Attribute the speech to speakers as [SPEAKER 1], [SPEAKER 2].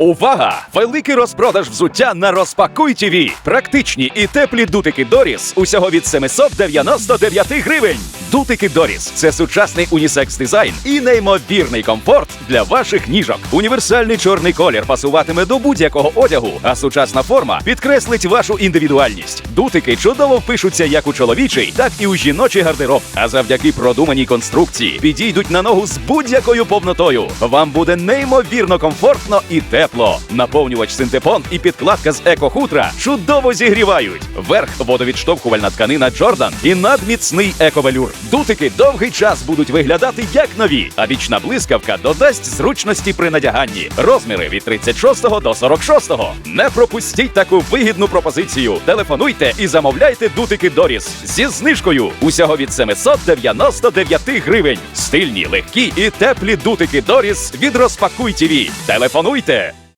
[SPEAKER 1] Увага! Великий розпродаж взуття на Розпакуй ТВ. Практичні і теплі дутики Доріс усього від 799 гривень. Дутики Доріс це сучасний унісекс дизайн і неймовірний комфорт для ваших ніжок. Універсальний чорний колір пасуватиме до будь-якого одягу, а сучасна форма підкреслить вашу індивідуальність. Дутики чудово впишуться як у чоловічий, так і у жіночий гардероб. А завдяки продуманій конструкції підійдуть на ногу з будь-якою повнотою. Вам буде неймовірно комфортно і тепло. Наповнювач синтепон і підкладка з екохутра чудово зігрівають. Верх водовідштовхувальна тканина Джордан і надміцний ековелюр. Дутики довгий час будуть виглядати як нові, а вічна блискавка додасть зручності при надяганні. Розміри від 36 до 46. Не пропустіть таку вигідну пропозицію. Телефонуйте і замовляйте дутики Доріс зі знижкою усього від 799 гривень. Стильні, легкі і теплі дутики Доріс від Розпакуй ТВ. Телефонуйте